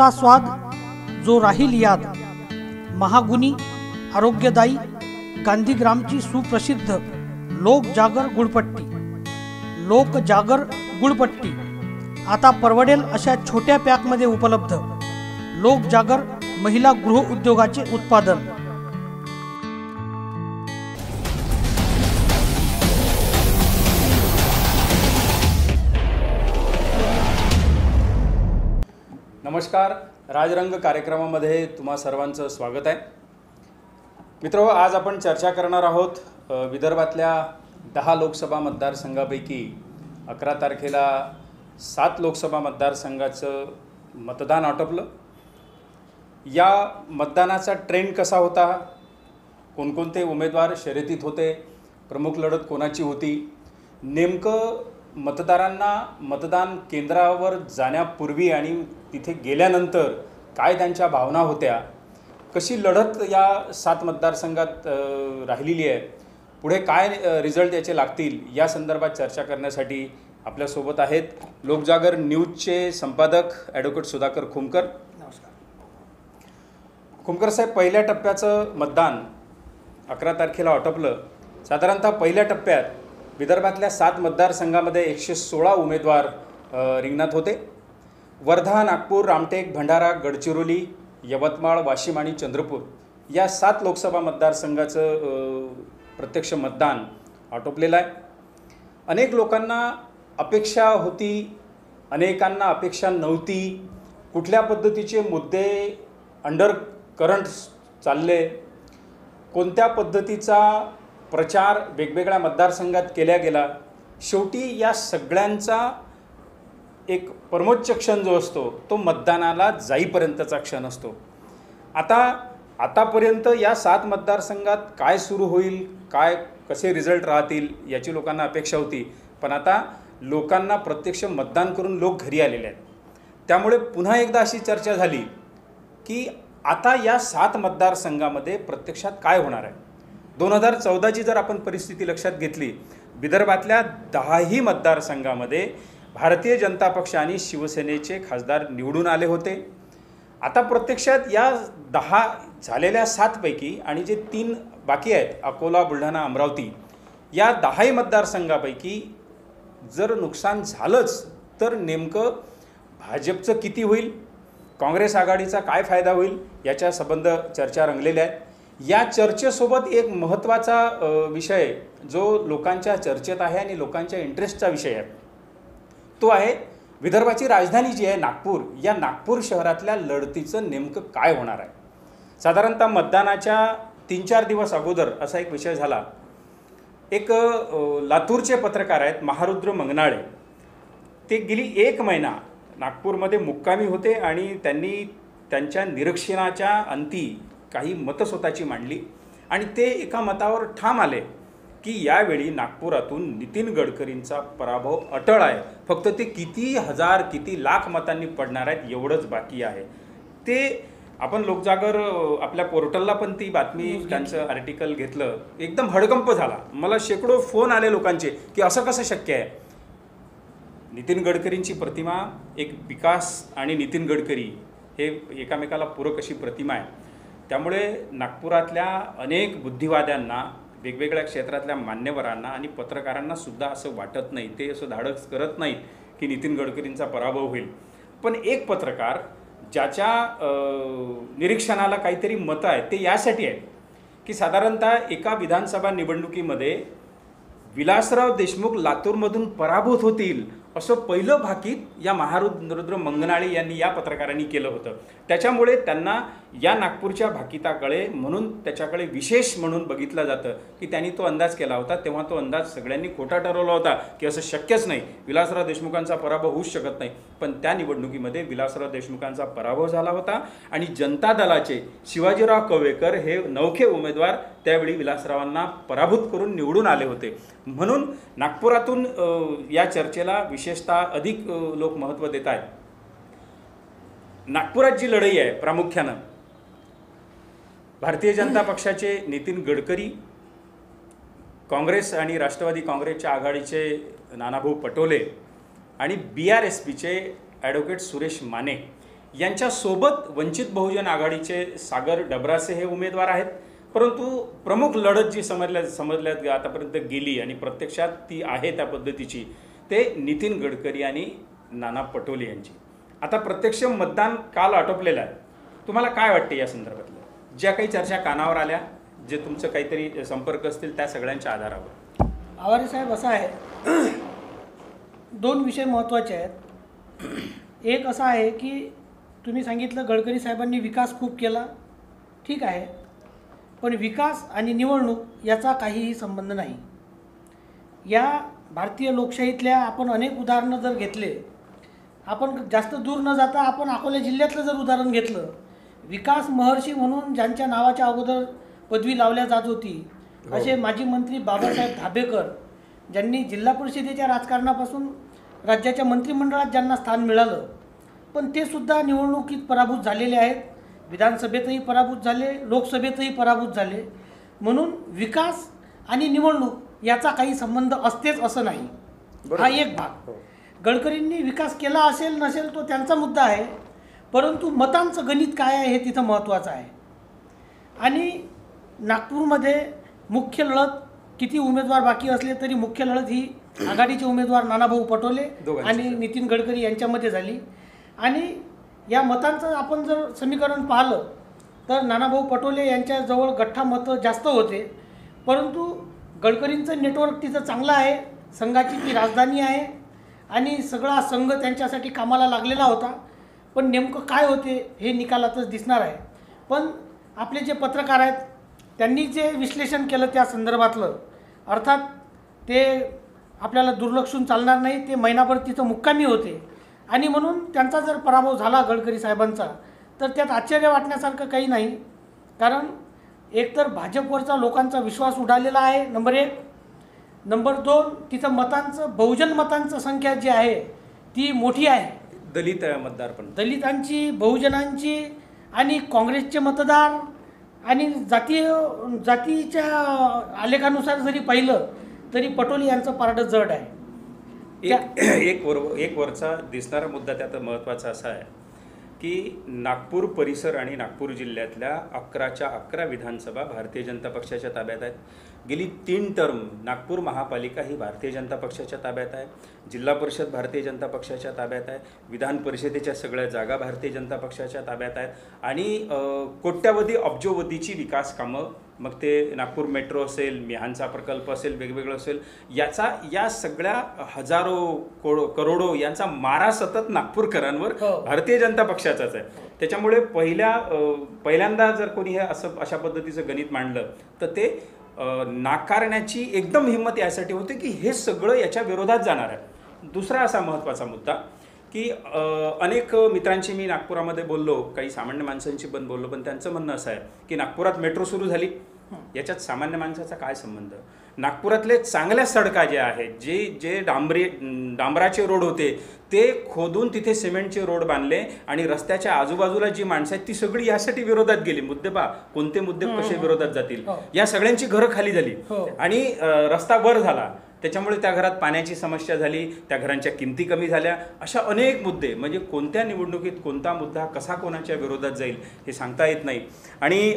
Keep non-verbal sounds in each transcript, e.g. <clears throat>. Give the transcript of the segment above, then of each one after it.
असा स्वाद जो राहील याद. महागुणी आरोग्यदायी गांधीग्रामची सुप्रसिद्ध लोकजागर गुळपट्टी. लोकजागर गुळपट्टी. आता परवडेल अशा छोट्या पॅकमध्ये उपलब्ध. लोकजागर महिला गृह उद्योगाचे उत्पादन. नमस्कार. राजरंग कार्यक्रमामध्ये तुम्हा सर्वांचं स्वागत आहे. मित्र आज आपण चर्चा करणार आहोत विदर्भातल्या दहा लोकसभा मतदारसंघापैकी अकरा तारखेला सात लोकसभा मतदारसंघाचं मतदान आटोपलं. या मतदानाचा ट्रेंड कसा होता? कोणकोणते उमेदवार शर्यतीत होते? प्रमुख लढत कोणाची होती? नेमकं मतदारांना मतदान केंद्रावर जाण्यापूर्वी आणि तिथे गेल्यानंतर काय त्यांच्या भावना होत्या? कशी लढत या सात मतदारसंघात राहिलेली आहे? पुढे काय रिझल्ट याचे लागतील? या संदर्भात चर्चा करण्यासाठी आपल्यासोबत आहेत लोकजागर न्यूजचे संपादक ॲडव्होकेट सुधाकर खुमकर. खुमकर साहेब पहिल्या टप्प्याचं मतदान अकरा तारखेला आटोपलं. साधारणतः पहिल्या टप्प्यात विदर्भातल्या सात मतदारसंघामध्ये एकशे सोळा उमेदवार रिंगणात होते. वर्धा नागपूर रामटेक भंडारा गडचिरोली यवतमाळ वाशिम आणि चंद्रपूर या सात लोकसभा मतदारसंघाचं प्रत्यक्ष मतदान आटोपलेलं आहे. अनेक लोकांना अपेक्षा होती अनेकांना अपेक्षा नव्हती. कुठल्या पद्धतीचे मुद्दे अंडर करंट चालले कोणत्या पद्धतीचा प्रचार वेगवेगळ्या मतदारसंघात केला गेला. शेवटी या सगळ्यांचा एक परमोच्च क्षण जो असतो तो मतदानाला जाईपर्यंतचा क्षण असतो. आता आतापर्यंत या सात मतदारसंघात काय सुरू होईल काय कसे रिझल्ट राहतील याची लोकांना अपेक्षा होती. पण आता लोकांना प्रत्यक्ष मतदान करून लोक घरी आलेले आहेत. त्यामुळे पुन्हा एकदा अशी चर्चा झाली की आता या सात मतदारसंघामध्ये प्रत्यक्षात काय होणार आहे? दोन हजार चौदाची जर आपण परिस्थिती लक्षात घेतली विदर्भातल्या दहाही मतदारसंघामध्ये भारतीय जनता पक्ष आणि शिवसेनेचे खासदार निवडून आले होते. आता प्रत्यक्षात या दहा झालेल्या सातपैकी आणि जे तीन बाकी आहेत अकोला बुलढाणा अमरावती या दहाही मतदारसंघापैकी जर नुकसान झालंच तर नेमकं भाजपचं किती होईल? काँग्रेस आघाडीचा काय फायदा होईल? याच्या संबंध चर्चा रंगलेल्या आहेत. या चर्चेसोबत एक महत्त्वाचा विषय जो लोकांच्या चर्चेत आहे आणि लोकांच्या इंटरेस्टचा विषय आहे. तो आहे विदर्भाची राजधानी जी आहे नागपूर या नागपूर शहरातल्या लढतीचं नेमकं काय होणार आहे? साधारणतः मतदानाच्या तीन चार दिवस अगोदर असा एक विषय झाला. एक लातूरचे पत्रकार आहेत महारुद्र मंगनाळे. ते गेली एक महिना नागपूरमध्ये मुक्कामी होते आणि त्यांनी त्यांच्या निरीक्षणाच्या अंती काही मतं स्वतःची मांडली आणि ते एका मतावर ठाम आले की यावेळी नागपुरातून नितीन गडकरींचा पराभव अटळ आहे. फक्त ते किती हजार किती लाख मतांनी पडणार आहेत एवढंच बाकी आहे. ते आपण लोकजागर आपल्या पोर्टलला पण ती बातमी त्यांचं आर्टिकल घेतलं. एकदम हडकंप झाला. मला शेकडो फोन आले लोकांचे की असं कसं शक्य आहे? नितीन गडकरींची प्रतिमा एक विकास आणि नितीन गडकरी हे एकामेकाला पूरक अशी प्रतिमा आहे. त्यामुळे नागपुरातल्या अनेक बुद्धिवाद्यांना वेगवेगळ्या क्षेत्रातल्या मान्यवरांना आणि पत्रकारांना सुद्धा असं वाटत नाही ते असं धाडस करत नाहीत की नितीन गडकरींचा पराभव होईल. पण एक पत्रकार ज्याच्या निरीक्षणाला काहीतरी मतं आहेत ते यासाठी आहेत की साधारणतः एका विधानसभा निवडणुकीमध्ये विलासराव देशमुख लातूरमधून पराभूत होतील असं पहिलं भाकीत या महारुद्र मंगनाळे यांनी या पत्रकारांनी केलं होतं. त्याच्यामुळे त्यांना या नागपूरच्या भाकिताकडे म्हणून त्याच्याकडे विशेष म्हणून बघितलं जातं की त्यांनी तो अंदाज केला होता. तेव्हा तो अंदाज सगळ्यांनी खोटा ठरवला होता की असं शक्यच नाही. विलासराव देशमुखांचा पराभव होऊच शकत नाही. पण त्या निवडणुकीमध्ये विलासराव देशमुखांचा पराभव झाला होता आणि जनता दलाचे शिवाजीराव कवेकर हे नौखे उमेदवार त्यावेळी विलासरावांना पराभूत करून निवडून आले होते. म्हणून नागपुरातून या चर्चेला विशेष विशेषतः अधिक लोक महत्त्व देत आहेत. नागपुरात जी लढाई आहे प्रामुख्यानं भारतीय जनता पक्षाचे नितीन गडकरी काँग्रेस आणि राष्ट्रवादी काँग्रेसच्या आघाडीचे नानाभाऊ पटोले आणि बी आर एस पीचे ॲडव्होकेट सुरेश माने यांच्यासोबत वंचित बहुजन आघाडीचे सागर डबरासे हे उमेदवार आहेत. परंतु प्रमुख लढत जी समजल्या समजल्यात आतापर्यंत गेली आणि प्रत्यक्षात ती आहे त्या पद्धतीची ते नितीन गडकरी आणि नाना पटोले यांची. आता प्रत्यक्ष मतदान काल आटोपलेलं आहे. तुम्हाला काय वाटते या संदर्भातलं? ज्या काही चर्चा कानावर आल्या जे तुमचं काहीतरी संपर्क असतील त्या सगळ्यांच्या आधारावर. आवारे साहेब असं आहे. दोन विषय महत्त्वाचे आहेत. एक असा आहे की तुम्ही सांगितलं गडकरी साहेबांनी विकास खूप केला. ठीक आहे. पण विकास आणि निवडणूक याचा काहीही संबंध नाही. या भारतीय लोकशाहीतल्या आपण अनेक उदाहरणं जर घेतले आपण जास्त दूर न जाता आपण अकोला जिल्ह्यातलं जर उदाहरण घेतलं विकास महर्षी म्हणून ज्यांच्या नावाच्या अगोदर पदवी लावल्या जात होती असे माजी मंत्री बाबासाहेब धाबेकर ज्यांनी जिल्हा परिषदेच्या राजकारणापासून राज्याच्या मंत्रिमंडळात ज्यांना स्थान मिळालं पण ते सुद्धा निवडणुकीत पराभूत झालेले आहेत. विधानसभेतही पराभूत झाले लोकसभेतही पराभूत झाले. म्हणून विकास आणि निवडणूक याचा काही संबंध असतेच असं नाही. हा एक भाग. गडकरींनी विकास केला असेल नसेल तो त्यांचा मुद्दा आहे. परंतु मतांचं गणित काय आहे हे तिथं महत्त्वाचं आहे. आणि नागपूरमध्ये मुख्य लढत किती उमेदवार बाकी असले तरी मुख्य लढत ही आघाडीचे उमेदवार नानाभाऊ पटोले आणि नितीन गडकरी यांच्यामध्ये झाली. आणि या मतांचं आपण जर समीकरण पाहिलं तर नानाभाऊ पटोले यांच्याजवळ गठ्ठा मतं जास्त होते. परंतु गडकरींचं नेटवर्क तिचं चांगलं आहे. संघाची ती राजधानी आहे. आणि सगळा संघ त्यांच्यासाठी कामाला लागलेला होता. पण नेमकं काय होते हे निकालातच दिसणार आहे. पण आपले जे पत्रकार आहेत त्यांनी जे विश्लेषण केलं त्या संदर्भातलं अर्थात ते आपल्याला दुर्लक्षून चालणार नाही ते महिनाभर तिथं मुक्कामी होते. आणि म्हणून त्यांचा जर पराभव झाला गडकरी साहेबांचा तर त्यात आश्चर्य वाटण्यासारखं काही नाही. कारण एकतर भाजपवरचा लोकांचा विश्वास उडालेला आहे नंबर एक. नंबर दोन तिथं मतांचं बहुजन मतांचं संख्या जी आहे ती मोठी आहे. दलित मतदार पण. दलितांची बहुजनांची आणि काँग्रेसचे मतदार आणि जातीय जातीच्या आलेखानुसार जरी पाहिलं तरी पटोले यांचं पारडं जड आहे. एक एक वर एक वरचा दिसणारा मुद्दा त्यात महत्त्वाचा असा आहे. की नागपूर परिसर आणि नागपूर जिल्ह्यातल्या अकराच्या अकरा विधानसभा भारतीय जनता पक्षाच्या ताब्यात आहेत. गेली तीन टर्म नागपूर महापालिका ही भारतीय जनता पक्षाच्या ताब्यात आहे जिल्हा परिषद भारतीय जनता पक्षाच्या ताब्यात आहे विधान परिषदेच्या सगळ्या जागा भारतीय जनता पक्षाच्या ताब्यात आहेत आणि कोट्यावधी अब्जोवधीची विकास कामं मग ते नागपूर मेट्रो असेल मिहानचा प्रकल्प असेल वेगवेगळं असेल याचा या सगळ्या हजारो करोडो यांचा मारा सतत नागपूरकरांवर हो. भारतीय जनता पक्षाचाच आहे त्याच्यामुळे पहिल्या पहिल्यांदा जर कोणी हे असं अशा पद्धतीचं गणित मांडलं तर ते नाकारण्याची एकदम हिंमत यासाठी होते की हे सगळं याच्या विरोधात जाणार आहे. दुसरा असा महत्त्वाचा मुद्दा की अनेक मित्रांशी मी नागपुरामध्ये बोललो काही सामान्य माणसांशी पण बोललो पण त्यांचं म्हणणं असं आहे की नागपुरात मेट्रो सुरू झाली. याच्यात सामान्य माणसाचा काय संबंध? नागपुरातले चांगल्या सडका ज्या आहेत जे जे डांबरी डांबराचे रोड होते ते खोदून तिथे सिमेंटचे रोड बांधले आणि रस्त्याच्या आजूबाजूला जी माणसं आहेत ती सगळी यासाठी विरोधात गेली. मुद्दे पा कोणते मुद्दे कसे विरोधात जातील? हो. या सगळ्यांची घरं खाली झाली. हो. आणि रस्ता वर झाला. त्याच्यामुळे त्या घरात पाण्याची समस्या झाली त्या घरांच्या किमती कमी झाल्या. अशा अनेक मुद्दे म्हणजे कोणत्या निवडणुकीत कोणता मुद्दा कसा कोणाच्या विरोधात जाईल हे सांगता येत नाही. आणि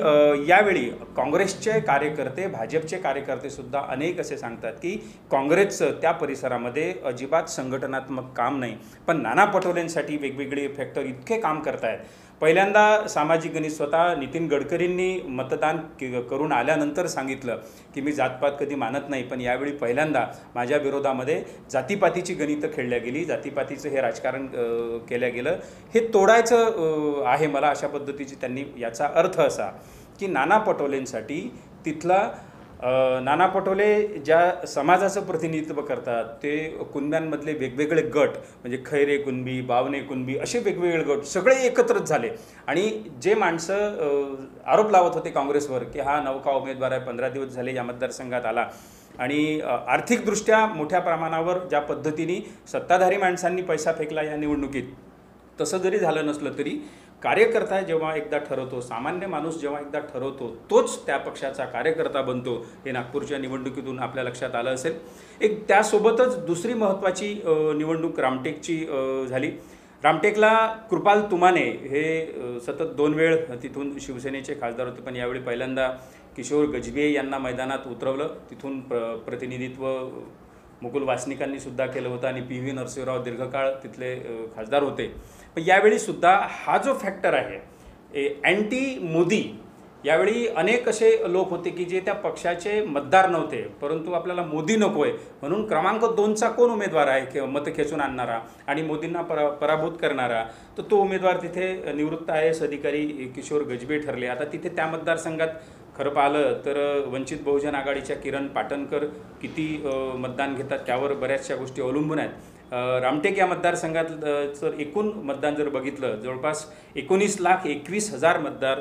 यावेळी काँग्रेसचे कार्यकर्ते भाजपचे कार्यकर्तेसुद्धा अनेक असे सांगतात की काँग्रेसचं त्या परिसरामध्ये अजिबात संघटनात्मक काम नाही. पण नाना पटोलेंसाठी वेगवेगळे फॅक्टर इतके काम करतायत. पहिल्यांदा सामाजिक गणित स्वतः नितीन गडकरींनी मतदान करून आल्यानंतर सांगितलं की मी जातपात कधी मानत नाही पण यावेळी पहिल्यांदा माझ्या विरोधामध्ये जातीपातीची गणितं खेळल्या गेली. जातीपातीचं हे राजकारण केलं गेलं. हे तोडायचं आहे मला अशा पद्धतीची त्यांनी याचा अर्थ असा की नाना पटोलेंसाठी तिथला नाना पटोले ज्या समाजाचं प्रतिनिधित्व करतात ते कुणब्यांमधले वेगवेगळे गट म्हणजे खैरे कुणबी बावने कुणबी असे वेगवेगळे गट सगळे एकत्रच झाले. आणि जे माणसं आरोप लावत होते काँग्रेसवर की हा नौका उमेदवार आहे पंधरा दिवस झाले या मतदारसंघात आला. आणि आर्थिकदृष्ट्या मोठ्या प्रमाणावर ज्या पद्धतीने सत्ताधारी माणसांनी पैसा फेकला या निवडणुकीत तसं जरी झालं नसलं तरी कार्यकर्ता जेव्हा एकदा ठरवतो सामान्य माणूस जेव्हा एकदा ठरवतो तोच त्या पक्षाचा कार्यकर्ता बनतो हे नागपूरच्या निवडणुकीतून आपल्या लक्षात आलं असेल. एक त्यासोबतच दुसरी महत्त्वाची निवडणूक रामटेकची झाली. रामटेकला कृपाल तुमाने हे सतत दोन वेळ तिथून शिवसेनेचे खासदार होते पण यावेळी पहिल्यांदा किशोर गजबे यांना मैदानात उतरवलं. तिथून प्र प्रतिनिधित्व मुकुल वासनिकांनी सुद्धा केलं होतं आणि पी व्ही नरसिंहराव दीर्घकाळ तिथले खासदार होते. पण यावेळी सुद्धा हा जो फॅक्टर आहे अँटी मोदी यावेळी अनेक असे लोक होते की जे त्या पक्षाचे मतदार नव्हते परंतु आपल्याला मोदी नको आहे म्हणून क्रमांक दोनचा कोण उमेदवार आहे खे- मत खेचून आणणारा आणि मोदींना परा पराभूत करणारा तर तो उमेदवार तिथे निवृत्त आय एस अधिकारी किशोर गजबे ठरले. आता तिथे त्या मतदारसंघात खरं पाहिलं तर वंचित बहुजन आघाडीच्या किरण पाटणकर किती मतदान घेतात त्यावर बऱ्याचशा गोष्टी अवलंबून आहेत. रामटेक या मतदारसंघात जर एकूण मतदान जर बघितलं जवळपास एकोणीस लाख एकवीस हजार मतदार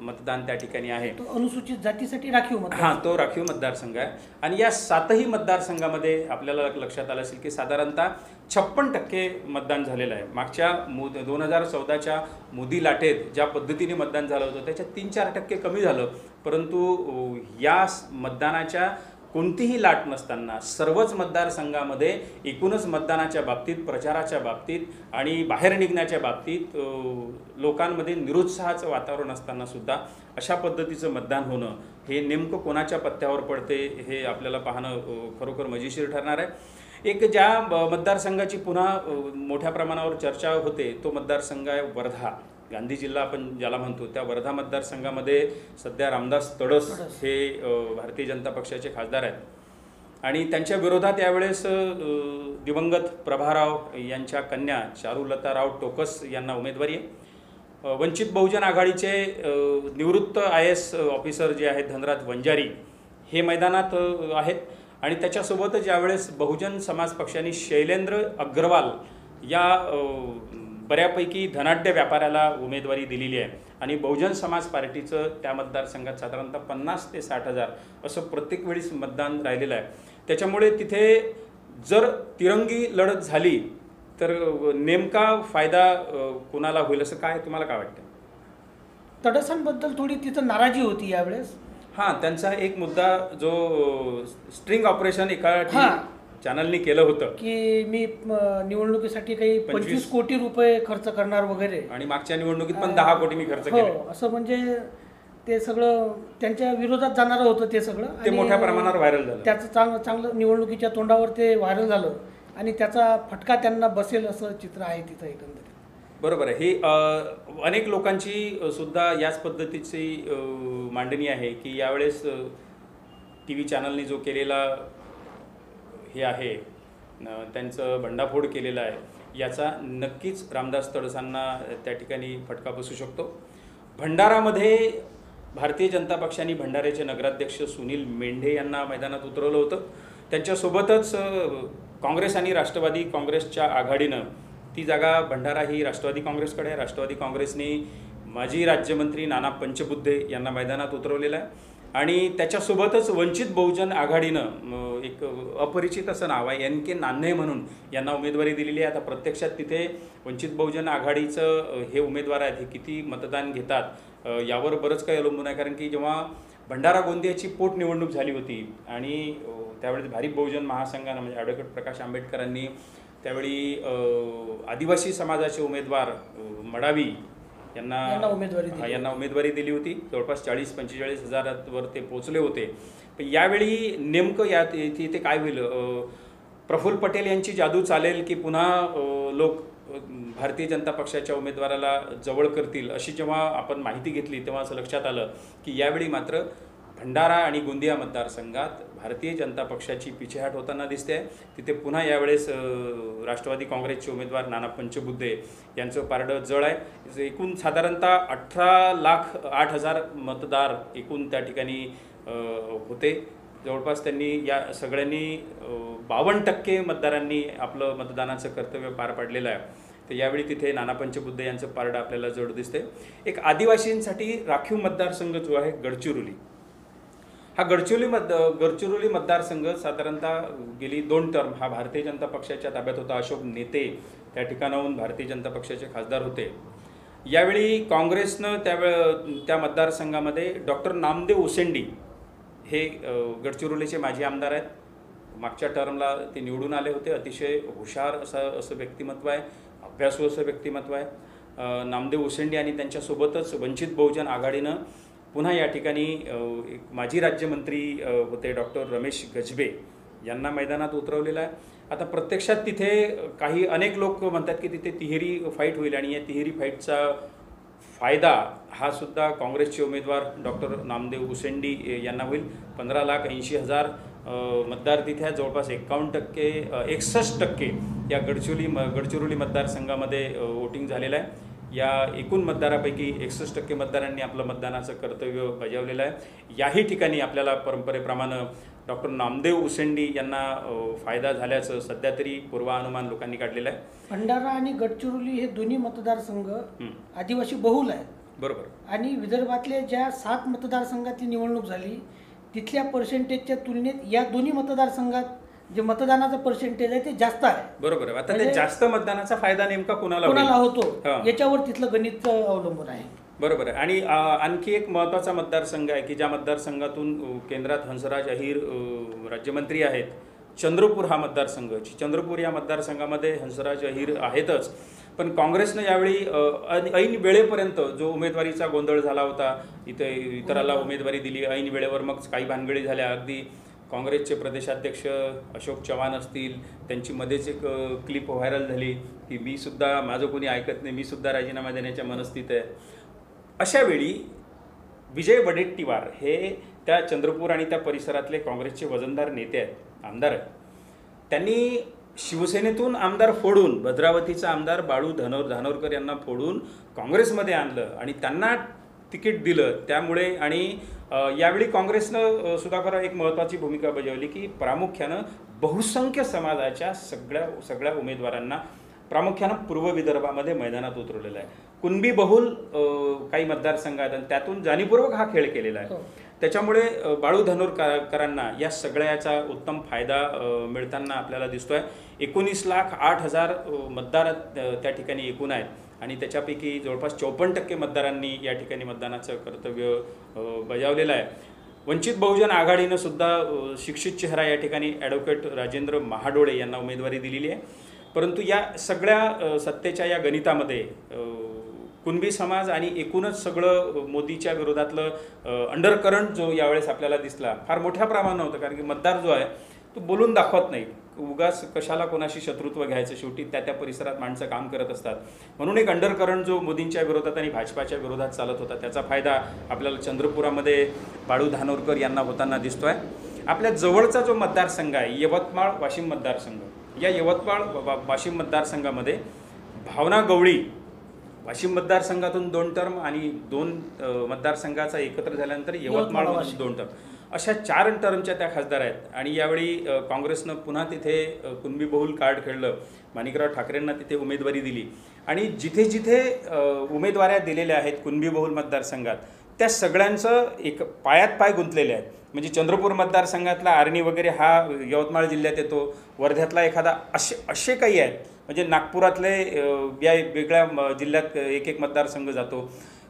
मतदान त्या ठिकाणी आहे. तो अनुसूचित जातीसाठी राखीव हां तो राखीव मतदारसंघ आहे. आणि या सातही मतदारसंघामध्ये आपल्याला लक्षात आलं असेल की साधारणतः छप्पन टक्के मतदान झालेलं आहे. मागच्या मो दोन हजार चौदाच्या मोदी लाटेत ज्या पद्धतीने मतदान झालं होतं त्याच्यात तीन चार टक्के कमी झालं. परंतु या मतदानाच्या कोणतीही लाट नसताना सर्वच मतदारसंघामध्ये एकूणच मतदानाच्या बाबतीत प्रचाराच्या बाबतीत आणि बाहेर निघण्याच्या बाबतीत लोकांमध्ये निरुत्साहाचं वातावरण असताना सुद्धा अशा पद्धतीचं मतदान होणं हे नेमकं कोणाच्या पत्त्यावर पडते हे आपल्याला पाहणं खरोखर मजेशीर ठरणार आहे. एक ज्या मतदारसंघाची पुन्हा मोठ्या प्रमाणावर चर्चा होते तो मतदारसंघ आहे वर्धा. गांधी जिल्हा आपण ज्याला म्हणतो त्या वर्धा मतदारसंघामध्ये सध्या रामदास तडस. हे भारतीय जनता पक्षाचे खासदार आहेत. आणि त्यांच्या विरोधात यावेळेस दिवंगत प्रभाराव यांच्या कन्या चारुलता राव टोकस यांना उमेदवारी आहे. वंचित बहुजन आघाडीचे निवृत्त आय एस ऑफिसर जे आहेत धनराज वंजारी हे मैदानात आहेत. आणि त्याच्यासोबतच यावेळेस बहुजन समाज पक्षाने शैलेंद्र अग्रवाल या बऱ्यापैकी धनाढ्य व्यापाऱ्याला उमेदवारी दिलेली आहे. आणि बहुजन समाज पार्टीचं त्या मतदारसंघात साधारणतः पन्नास ते साठ हजार असं प्रत्येक वेळीस मतदान राहिलेलं आहे. त्याच्यामुळे तिथे जर तिरंगी लढत झाली तर नेमका फायदा कोणाला होईल असं काय तुम्हाला काय वाटतं? तडसांबद्दल थोडी तिथं नाराजी होती यावेळेस. हां त्यांचा एक मुद्दा जो स्ट्रिंग ऑपरेशन एका. चॅनलनी केलं होतं. की मी निवडणुकीसाठी काही पंचवीस- कोटी रुपये खर्च करणार वगैरे. आणि मागच्या निवडणुकीत पण दहा कोटी मी खर्च केले. हो असं म्हणजे ते सगळं त्यांच्या विरोधात जाणारं होतं ते सगळं. ते मोठ्या प्रमाणावर व्हायरल झालं. त्याचं चांगलं चांगलं निवडणुकीच्या तोंडावर ते व्हायरल झालं. आणि त्याचा फटका त्यांना बसेल असं चित्र आहे तिथं एकंदरीत. बरोबर आहे. ही अनेक लोकांची सुद्धा याच पद्धतीची मांडणी आहे की यावेळेस टी व्ही चॅनलनी जो केलेला हे आहे. त्यांचं भंडाफोड केलेलं आहे. याचा नक्कीच रामदास तडसांना त्या ठिकाणी फटका बसू शकतो. भंडारामध्ये भारतीय जनता पक्षाने भंडाऱ्याचे नगराध्यक्ष सुनील मेंढे यांना मैदानात उतरवलं होतं. त्यांच्यासोबतच काँग्रेस आणि राष्ट्रवादी काँग्रेसच्या आघाडीनं ती जागा भंडारा ही राष्ट्रवादी काँग्रेसकडे आहे. राष्ट्रवादी काँग्रेसने माजी राज्यमंत्री नाना पंचबुद्धे यांना मैदानात उतरवलेलं आहे. आणि त्याच्यासोबतच वंचित बहुजन आघाडीनं एक अपरिचित असं नाव आहे एन के नान्हे म्हणून यांना उमेदवारी दिलेली आहे. आता प्रत्यक्षात तिथे वंचित बहुजन आघाडीचं हे उमेदवार आहेत हे किती मतदान घेतात यावर बरंच काही अवलंबून आहे. कारण की जेव्हा भंडारा गोंदियाची पोटनिवडणूक झाली होती आणि त्यावेळेस भारिप बहुजन महासंघानं म्हणजे ॲडव्होकेट प्रकाश आंबेडकरांनी त्यावेळी आदिवासी समाजाचे उमेदवार मडावी यांना उमेदवारी दिली. यांना उमेदवारी दिली होती. जवळपास चाळीस पंचेचाळीस हजारावर ते पोचले होते. पण यावेळी नेमकं इथे इथे काय होईल? प्रफुल्ल पटेल यांची जादू चालेल की पुन्हा लोक भारतीय जनता पक्षाच्या उमेदवाराला जवळ करतील? अशी जेव्हा आपण माहिती घेतली तेव्हा असं लक्षात आलं की यावेळी मात्र भंडारा आणि गोंदिया मतदारसंघात भारतीय जनता पक्षाची पिछेहाट होताना दिसते. आहे तिथे पुन्हा यावेळेस राष्ट्रवादी काँग्रेसचे उमेदवार नाना पंचबुद्धे यांचं पारडं जळ आहे. एकूण साधारणतः अठरा लाख आठ हजार मतदार एकूण त्या ठिकाणी होते. जवळपास त्यांनी या सगळ्यांनी बावन्न टक्के मतदारांनी आपलं मतदानाचं कर्तव्य पार पाडलेलं आहे. तर यावेळी तिथे नाना पंचबुद्ध यांचं पारडं आपल्याला जड दिसते एक आदिवासींसाठी राखीव मतदारसंघ जो आहे गडचिरोली. हा गडचिरोली मत गडचिरोली मतदारसंघ साधारणतः गेली दोन टर्म हा भारतीय जनता पक्षाच्या ताब्यात होता. अशोक नेते त्या ठिकाणाहून भारतीय जनता पक्षाचे खासदार होते. यावेळी काँग्रेसनं त्यावेळ त्या मतदारसंघामध्ये डॉक्टर नामदेव उसेंडी हे गडचिरोलीचे माजी आमदार आहेत. मागच्या टर्मला ते निवडून आले होते. अतिशय हुशार असं असं व्यक्तिमत्व आहे. अभ्यासू असं व्यक्तिमत्व आहे. नामदेव उसेंडी आणि त्यांच्यासोबतच वंचित बहुजन आघाडीनं पुन्हा या ठिकाणी एक माजी राज्यमंत्री होते डॉक्टर रमेश गजबे यांना मैदानात उतरवलेलं आहे. आता प्रत्यक्षात तिथे काही अनेक लोक म्हणतात की तिथे तिहेरी फाईट होईल आणि या तिहेरी फाईटचा फायदा हा सुद्धा काँग्रेसचे उमेदवार डॉक्टर नामदेव उसेंडी यांना होईल. पंधरा लाख ऐंशी हजार मतदार तिथे आहेत. जवळपास एकावन्न टक्के एकसष्ट टक्के या गडचिरोली म गडचिरोली मतदारसंघामध्ये वोटिंग झालेलं आहे. या एकूण मतदारापैकी एकसष्ट टक्के मतदारांनी आपलं मतदानाचं कर्तव्य बजावलेलं आहे. याही ठिकाणी आपल्याला परंपरेप्रमाणे डॉक्टर नामदेव उसेंडी यांना फायदा झाल्याचं सध्या तरी पूर्वानुमान लोकांनी काढलेलं आहे. भंडारा आणि गडचिरोली हे दोन्ही मतदारसंघ आदिवासी बहुल आहेत. बरोबर. आणि विदर्भातल्या ज्या सात मतदारसंघातली निवडणूक झाली तिथल्या पर्सेंटेजच्या तुलनेत या दोन्ही मतदारसंघात जे मतदानाचं पर्सेंटेज आहे ते जास्त आहे. बरोबर आहे. आता ते म्हणजे- जास्त मतदानाचा फायदा नेमका कोणाला कोणाला होतो. याच्यावर तिथलं गणित अवलंबून आहे. बरोबर आहे. आणि आणखी एक महत्त्वाचा मतदारसंघ आहे की ज्या मतदारसंघातून अ, केंद्रात हंसराज अहिर अ, राज्यमंत्री आहेत चंद्रपूर हा मतदारसंघ चंद्रपूर या मतदारसंघामध्ये हंसराज अहिर आहेतच. पण काँग्रेसनं यावेळी अ, ऐन ऐन वेळेपर्यंत जो उमेदवारीचा गोंधळ झाला होता इथे इतराला उमेदवारी दिली ऐन वेळेवर मग काही भानगडी झाल्या. अगदी काँग्रेसचे प्रदेशाध्यक्ष अशोक चव्हाण असतील त्यांची मध्येच एक क्लिप व्हायरल झाली. की मी सुद्धा माझं कोणी ऐकत नाही मी सुद्धा राजीनामा देण्याच्या मनस्थित आहे. अशा वेळी विजय वडेट्टीवार हे त्या चंद्रपूर आणि त्या परिसरातले काँग्रेसचे वजनदार नेते आहेत आमदार आहेत. त्यांनी शिवसेनेतून आमदार फोडून भद्रावतीचा आमदार बाळू धनोर धानोरकर यांना फोडून काँग्रेसमध्ये आणलं आणि त्यांना तिकीट दिलं त्यामुळे आणि यावेळी काँग्रेसनं सुधाकर एक महत्त्वाची भूमिका बजावली की प्रामुख्यानं बहुसंख्य समाजाच्या सगळ्या सगळ्या उमेदवारांना प्रामुख्यानं पूर्व विदर्भामध्ये मैदानात उतरवलेलं आहे. कुणबी बहुल काही मतदारसंघ आहेत आणि त्यातून जाणीवपूर्वक हा खेळ केलेला आहे. हो. त्याच्यामुळे बाळू धनोरकरांना या सगळ्याचा उत्तम फायदा मिळताना आपल्याला दिसतो आहे एकोणीस लाख आठ हजार मतदार त्या ठिकाणी एकूण आहेत. आणि त्याच्यापैकी जवळपास चौपन्न टक्के मतदारांनी या ठिकाणी मतदानाचं कर्तव्य बजावलेलं आहे. वंचित बहुजन आघाडीनं सुद्धा शिक्षित चेहरा या ठिकाणी ॲडव्होकेट राजेंद्र महाडोळे यांना उमेदवारी दिलेली आहे. परंतु या सगळ्या सत्तेच्या या गणितामध्ये कुणबी समाज आणि एकूणच सगळं मोदीच्या विरोधातलं अंडरकरंट जो यावेळेस आपल्याला दिसला फार मोठ्या प्रमाणात होतं कारण की मतदार जो आहे तो बोलून दाखवत नाही. उगाच कशाला कोणाशी शत्रुत्व घ्यायचं शेवटी त्या त्या परिसरात माणसं काम करत असतात. म्हणून एक अंडरकरंट जो मोदींच्या विरोधात आणि भाजपाच्या विरोधात चालत होता त्याचा फायदा आपल्याला चंद्रपुरामध्ये बाळू धानोरकर यांना होताना दिसतो आहे आपल्या जवळचा जो मतदारसंघ आहे यवतमाळ वाशिम मतदारसंघ या यवतमाळ वा- वाशिम मतदारसंघामध्ये भावना गवळी वाशिम मतदारसंघातून दोन टर्म आणि दोन मतदारसंघाचा एकत्र झाल्यानंतर यवतमाळ, यवतमाळमधून. दोन टर्म. अशा चार टर्मच्या त्या खासदार आहेत. आणि यावेळी काँग्रेसनं पुन्हा तिथे कुणबी बहुल कार्ड खेळलं. माणिकराव ठाकरेंना तिथे उमेदवारी दिली. आणि जिथे जिथे उमेदवाऱ्या दिलेल्या आहेत कुणबी बहुल मतदारसंघात त्या सगळ्यांचं एक पायात पाय गुंतलेले आहेत. म्हणजे चंद्रपूर मतदारसंघातला आर्णी वगैरे हा यवतमाळ जिल्ह्यात येतो. वर्ध्यातला एखादा असे असे काही आहेत. म्हणजे नागपुरातले या वेगळ्या म- जिल्ह्यात एक एक मतदारसंघ जातो.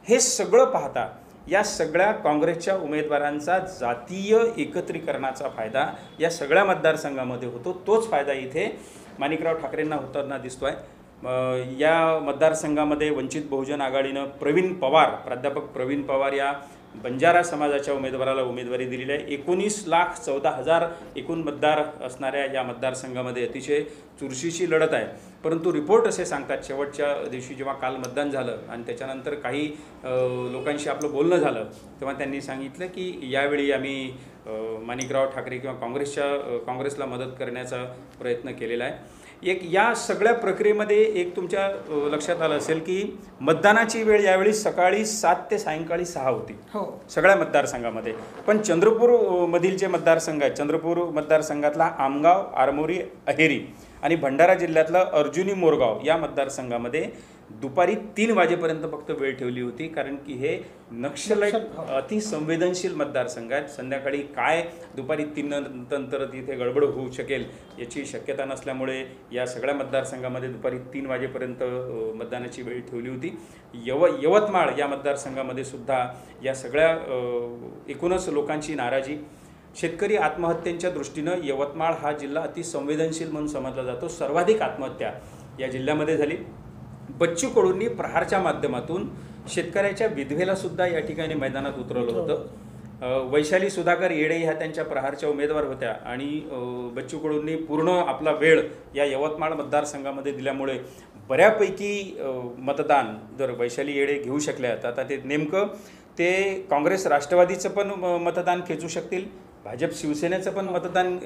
हे सगळं पाहता या सगळ्या काँग्रेसच्या उमेदवारांचा जातीय एकत्रीकरणाचा फायदा या सगळ्या मतदारसंघामध्ये होतो. तोच फायदा इथे माणिकराव ठाकरेंना होताना दिसतो आहे या मतदारसंघामध्ये वंचित बहुजन आघाडीनं प्रवीण पवार प्राध्यापक प्रवीण पवार या बंजारा समाजाच्या उमेदवाराला उमेदवारी दिलेली आहे. एकोणीस लाख चौदा हजार एकूण मतदार असणाऱ्या या मतदारसंघामध्ये अतिशय चुरशीची लढत आहे. परंतु रिपोर्ट असे सांगतात शेवटच्या दिवशी जेव्हा काल मतदान झालं आणि त्याच्यानंतर काही लोकांशी आपलं बोलणं झालं तेव्हा त्यांनी सांगितलं की यावेळी आम्ही माणिकराव ठाकरे किंवा काँग्रेसच्या काँग्रेसला मदत करण्याचा प्रयत्न केलेला आहे. एक या सगळ्या प्रक्रियेमध्ये एक तुमच्या लक्षात आलं असेल की मतदानाची वेळ यावेळी सकाळी सात ते सायंकाळी सहा होती. हो. सगळ्या मतदारसंघामध्ये. पण चंद्रपूर मधील जे मतदारसंघ आहेत चंद्रपूर मतदारसंघातला आमगाव आरमोरी अहेरी आणि भंडारा जिल्ह्यातलं अर्जुनी मोरगाव या मतदारसंघामध्ये दुपारी तीन वाजेपर्यंत फक्त वेळ ठेवली होती कारण की हे नक्षल, हो. अतिसंवेदनशील मतदारसंघ आहेत. संध्याकाळी काय दुपारी तीन नंतर तिथे गडबड होऊ शकेल याची शक्यता नसल्यामुळे या सगळ्या मतदारसंघामध्ये दुपारी तीन वाजेपर्यंत मतदानाची वेळ ठेवली होती. यव यवतमाळ या मतदारसंघामध्ये सुद्धा या सगळ्या एकूणच लोकांची नाराजी. शेतकरी आत्महत्येच्या दृष्टीनं यवतमाळ हा जिल्हा अतिसंवेदनशील म्हणून समजला जातो. सर्वाधिक आत्महत्या या जिल्ह्यामध्ये झाली. बच्चू कडूंनी प्रहारच्या माध्यमातून शेतकऱ्याच्या विधवेला सुद्धा या ठिकाणी मैदानात उतरवलं होतं. अ, वैशाली सुधाकर येडे ह्या त्यांच्या प्रहारच्या उमेदवार होत्या आणि बच्चू कडूंनी पूर्ण आपला वेळ या यवतमाळ मतदारसंघामध्ये दिल्यामुळे बऱ्यापैकी मतदान जर वैशाली येडे घेऊ शकल्या तर आता ते नेमकं ते काँग्रेस राष्ट्रवादीचं पण म- मतदान खेचू शकतील भाजप शिवसेनेचं पण मतदान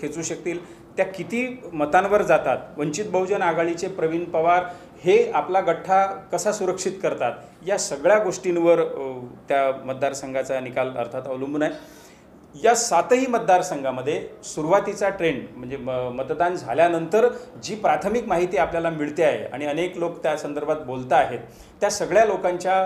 खेचू शकतील. त्या किती मतांवर जातात? वंचित बहुजन आघाडीचे प्रवीण पवार हे आपला गठ्ठा कसा सुरक्षित करतात या सगळ्या गोष्टींवर त्या मतदारसंघाचा निकाल अर्थात अवलंबून आहे. या सातही मतदारसंघामध्ये सुरुवातीचा ट्रेंड म्हणजे म मतदान झाल्यानंतर जी प्राथमिक माहिती आपल्याला मिळते आहे आणि अनेक लोक त्या संदर्भात बोलत आहेत त्या सगळ्या लोकांच्या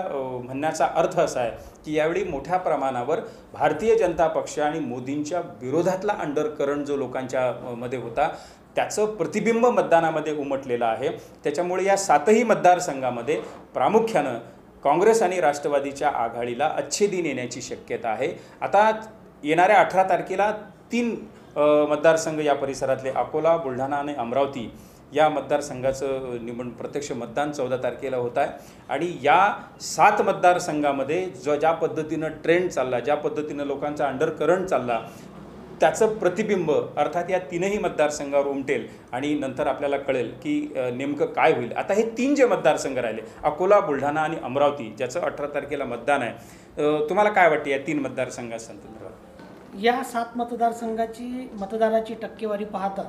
म्हणण्याचा अर्थ असा आहे की यावेळी मोठ्या प्रमाणावर भारतीय जनता पक्ष आणि मोदींच्या विरोधातला अंडरकरंट जो लोकांच्या मध्ये होता त्याचं प्रतिबिंब मतदानामध्ये उमटलेलं आहे. त्याच्यामुळे या सातही मतदारसंघामध्ये प्रामुख्यानं काँग्रेस आणि राष्ट्रवादीच्या आघाडीला अच्छे दिन येण्याची शक्यता आहे. आता येणाऱ्या अठरा तारखेला तीन मतदारसंघ या परिसरातले अकोला बुलढाणा आणि अमरावती या मतदारसंघाचं निवड प्रत्यक्ष मतदान चौदा तारखेला होत आहे. आणि या सात मतदारसंघामध्ये ज ज्या पद्धतीनं ट्रेंड चालला ज्या पद्धतीनं लोकांचा अंडर करंट चालला त्याचं प्रतिबिंब अर्थात या तीनही मतदारसंघावर उमटेल आणि नंतर आपल्याला कळेल की नेमकं काय होईल. आता हे तीन जे मतदारसंघ राहिले अकोला बुलढाणा आणि अमरावती ज्याचं अठरा तारखेला मतदान आहे तुम्हाला काय वाटतं या तीन मतदारसंघासंदर्भात या सात मतदारसंघाची मतदानाची टक्केवारी पाहता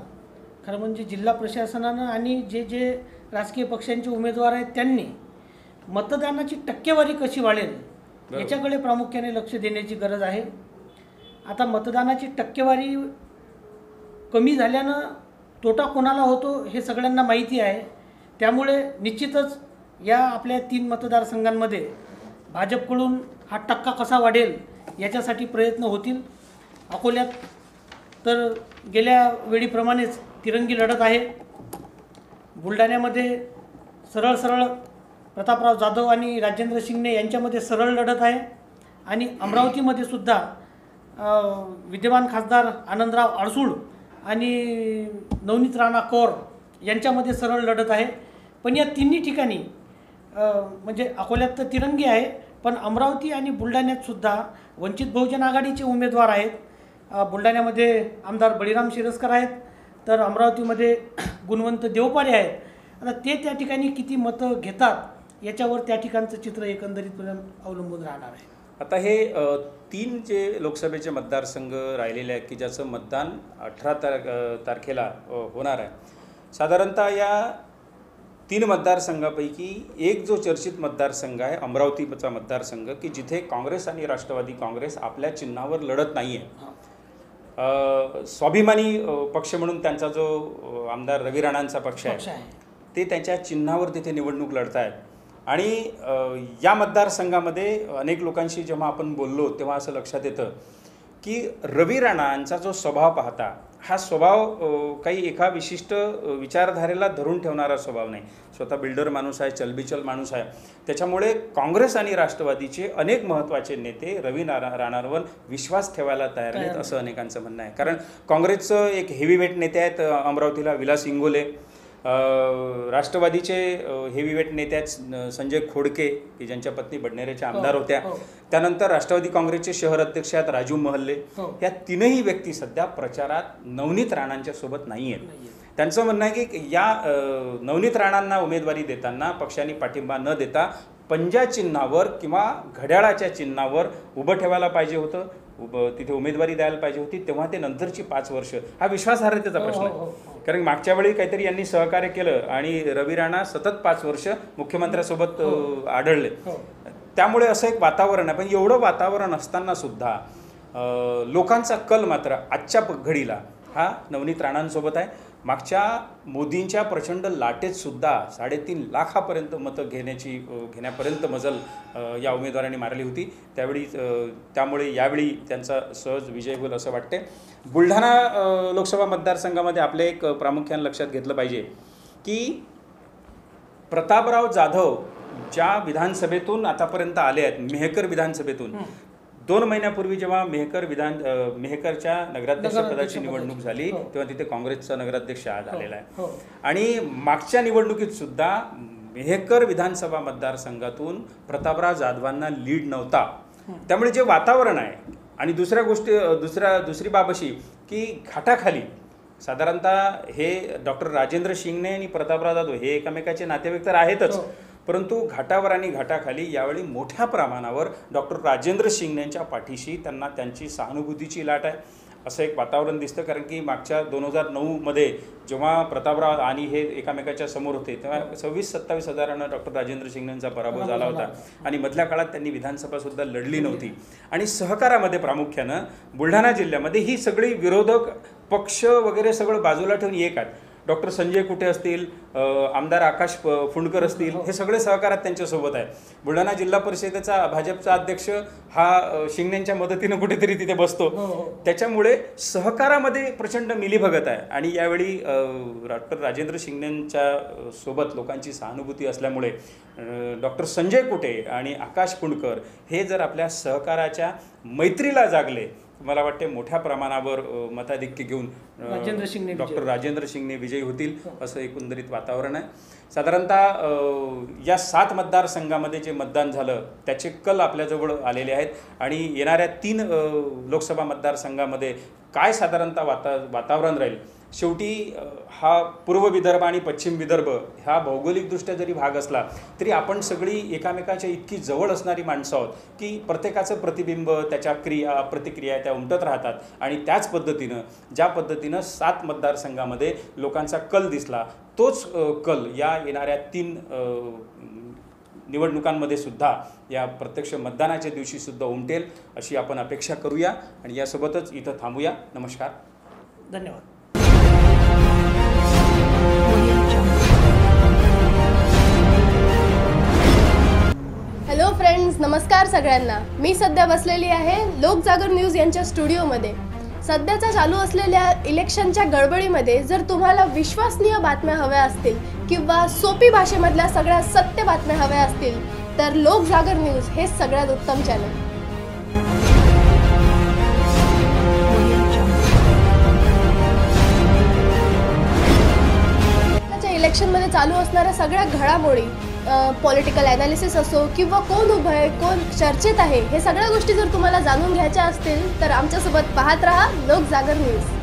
खरं म्हणजे जिल्हा प्रशासनानं आणि जे जे राजकीय पक्षांचे उमेदवार आहेत त्यांनी मतदानाची टक्केवारी कशी वाढेल. याच्याकडे प्रामुख्याने लक्ष देण्याची गरज आहे. आता मतदानाची टक्केवारी कमी झाल्यानं तोटा कोणाला होतो हे सगळ्यांना माहिती आहे. त्यामुळे निश्चितच या आपल्या तीन मतदारसंघांमध्ये भाजपकडून हा टक्का कसा वाढेल याच्यासाठी प्रयत्न होतील. अकोल्यात तर गेल्या वेळीप्रमाणेच तिरंगी लढत आहे. बुलढाण्यामध्ये सरळ सरळ प्रतापराव जाधव आणि राजेंद्र शिंगणे यांच्यामध्ये सरळ लढत आहे आणि अमरावतीमध्ये सुद्धा विद्यमान खासदार आनंदराव अडसूळ आणि नवनीत राणा कौर यांच्यामध्ये सरळ लढत आहे. पण या तिन्ही ठिकाणी म्हणजे अकोल्यात तर तिरंगी आहे पण अमरावती आणि बुलढाण्यातसुद्धा वंचित बहुजन आघाडीचे उमेदवार आहेत. बुलढाण्यामध्ये आमदार बळीराम शिरस्कर आहेत तर अमरावतीमध्ये <clears throat> गुणवंत देवपारे आहेत. आता ते त्या ठिकाणी किती मतं घेतात याच्यावर त्या ठिकाणचं चित्र एकंदरीत अवलंबून राहणार आहे. आता हे तीन जे लोकसभेचे मतदारसंघ राहिलेले आहेत की ज्याचं मतदान अठरा तार तारखेला होणार आहे. साधारणतः या तीन मतदारसंघापैकी एक जो चर्चित मतदारसंघ आहे अमरावतीचा मतदारसंघ की जिथे काँग्रेस आणि राष्ट्रवादी काँग्रेस आपल्या चिन्हावर लढत नाही आहे स्वाभिमानी पक्ष म्हणून त्यांचा जो आमदार रवी राणांचा पक्ष आहे ते त्यांच्या चिन्हावर तिथे निवडणूक लढत आहेत आणि या मतदारसंघामध्ये अनेक लोकांशी जेव्हा आपण बोललो तेव्हा असं लक्षात येतं की रवी राणांचा जो स्वभाव पाहता हा स्वभाव काही एका विशिष्ट विचारधारेला धरून ठेवणारा स्वभाव नाही. स्वतः बिल्डर माणूस आहे चलबिचल माणूस आहे. त्याच्यामुळे काँग्रेस आणि राष्ट्रवादीचे अनेक महत्त्वाचे नेते रवी नारा राणांवर विश्वास ठेवायला तयार नाहीत असं अनेकांचं म्हणणं आहे. कारण काँग्रेसचं एक हेवीवेट नेते आहेत अमरावतीला विलास इंगोले. राष्ट्रवादीचे हेवीवेट नेते आहेत स- संजय खोडके की ज्यांच्या पत्नी आमदार हो, होत्या हो. त्यानंतर राष्ट्रवादी काँग्रेसचे शहर अध्यक्ष आहेत राजू महल्ले हो. या तीनही व्यक्ती सध्या प्रचारात नवनीत राणांच्या सोबत नाही आहेत. त्यांचं म्हणणं आहे की या नवनीत राणांना उमेदवारी देताना पक्षांनी पाठिंबा न देता पंजा चिन्हावर किंवा घड्याळाच्या चिन्हावर उभं ठेवायला पाहिजे होतं उभं तिथे उमेदवारी द्यायला पाहिजे होती तेव्हा ते नंतरची पाच वर्ष. हा विश्वासार्हतेचा हो, प्रश्न आहे. हो, हो. कारण मागच्या वेळी काहीतरी यांनी सहकार्य केलं आणि रवी राणा सतत पाच वर्ष मुख्यमंत्र्यासोबत आढळले. त्यामुळे असं एक वातावरण आहे. पण एवढं वातावरण असताना सुद्धा लोकांचा कल मात्र आजच्या घडीला हा नवनीत राणांसोबत आहे. मागच्या मोदींच्या प्रचंड लाटेत सुद्धा साडेतीन लाखापर्यंत मतं घेण्याची घेण्यापर्यंत मजल या उमेदवारांनी मारली होती. त्यावेळी त्यामुळे यावेळी त्यांचा सहज विजय होईल असं वाटते बुलढाणा लोकसभा मतदारसंघामध्ये आपले एक प्रामुख्यानं प्रामुख्याने लक्षात घेतलं पाहिजे की प्रतापराव जाधव ज्या विधानसभेतून आतापर्यंत आले आहेत मेहकर विधानसभेतून दोन महिन्यापूर्वी जेव्हा मेहकर विधान मेहकरच्या नगराध्यक्ष पदाची नगराध्यक्ष निवडणूक. झाली हो. तेव्हा तिथे काँग्रेसचा नगराध्यक्ष आज आलेला आहे हो आणि मागच्या निवडणुकीत सुद्धा मेहकर विधानसभा मतदारसंघातून प्रतापराव जाधवांना लीड नव्हता त्यामुळे जे वातावरण आहे आणि दुसऱ्या गोष्टी दुसऱ्या दुसरी बाब अशी की घाटाखाली साधारणतः हे डॉक्टर राजेंद्र शिंगणे आणि प्रतापराव जाधव हे एकमेकाचे नातेवाईक तर आहेतच हो. परंतु घाटावर आणि घाटाखाली यावेळी मोठ्या प्रमाणावर डॉक्टर राजेंद्र शिंगण्यांच्या पाठीशी त्यांना त्यांची सहानुभूतीची लाट आहे. असं एक वातावरण दिसतं कारण की मागच्या दोन हजार नऊमध्ये जेव्हा प्रतापराव आणि हे एकामेकाच्या समोर होते तेव्हा सव्वीस सत्तावीस हजारानं डॉक्टर राजेंद्र शिंगण्यांचा पराभव झाला होता. आणि मधल्या काळात त्यांनी विधानसभासुद्धा लढली नव्हती. आणि सहकारामध्ये प्रामुख्यानं बुलढाणा जिल्ह्यामध्ये ही सगळी विरोधक पक्ष वगैरे सगळं बाजूला ठेवून एक आहेत. डॉक्टर संजय कुटे असतील आमदार आकाश फुंडकर असतील हे सगळे सहकारात त्यांच्यासोबत आहे. बुलढाणा जिल्हा परिषदेचा भाजपचा अध्यक्ष हा शिंगण्यांच्या मदतीनं कुठेतरी तिथे बसतो. हो, हो. त्याच्यामुळे सहकारामध्ये प्रचंड मिलीभगत आहे. आणि यावेळी डॉक्टर राजेंद्र शिंगण्यांच्या सोबत लोकांची सहानुभूती असल्यामुळे डॉक्टर संजय कुटे आणि आकाश फुंडकर हे जर आपल्या सहकाराच्या मैत्रीला जागले मला वाटते मोठ्या प्रमाणावर मताधिक्य घेऊन राजेंद्र शिंगणे डॉक्टर राजेंद्र शिंगणे विजयी होतील असं एकंदरीत वातावरण आहे. साधारणतः या सात मतदारसंघामध्ये जे मतदान झालं त्याचे कल आपल्याजवळ आलेले आहेत आणि येणाऱ्या तीन लोकसभा मतदारसंघामध्ये काय साधारणतः वाता वातावरण राहील? शेवटी हा पूर्व विदर्भ आणि पश्चिम विदर्भ हा भौगोलिकदृष्ट्या जरी भाग असला तरी आपण सगळी एकामेकाच्या इतकी जवळ असणारी माणसं आहोत की प्रत्येकाचं प्रतिबिंब त्याच्या क्रिया प्रतिक्रिया त्या उमटत राहतात. आणि त्याच पद्धतीनं ज्या पद्धतीनं सात मतदारसंघामध्ये लोकांचा कल दिसला तोच कल या येणाऱ्या तीन निवडणुकांमध्ये सुद्धा या प्रत्यक्ष मतदानाच्या दिवशीसुद्धा उमटेल अशी आपण अपेक्षा करूया. आणि यासोबतच इथं थांबूया. नमस्कार. धन्यवाद. हॅलो फ्रेंड्स नमस्कार सगळ्यांना. मी सध्या बसलेली आहे लोकजागर न्यूज यांच्या स्टुडिओमध्ये. सध्याच्या चालू असलेल्या इलेक्शनच्या गडबडीमध्ये जर तुम्हाला विश्वसनीय बातम्या हव्या असतील किंवा सोपी भाषेमधल्या सगळ्या सत्य बातम्या हव्या असतील तर लोकजागर न्यूज हे सगळ्यात उत्तम चॅनल इलेक्शनमध्ये चालू असणाऱ्या सगळ्या घडामोडी पॉलिटिकल ॲनालिसिस असो किंवा कोण उभं आहे कोण चर्चेत आहे हे सगळ्या गोष्टी जर तुम्हाला जाणून घ्यायच्या असतील तर आमच्यासोबत पाहत राहा लोक जागर न्यूज.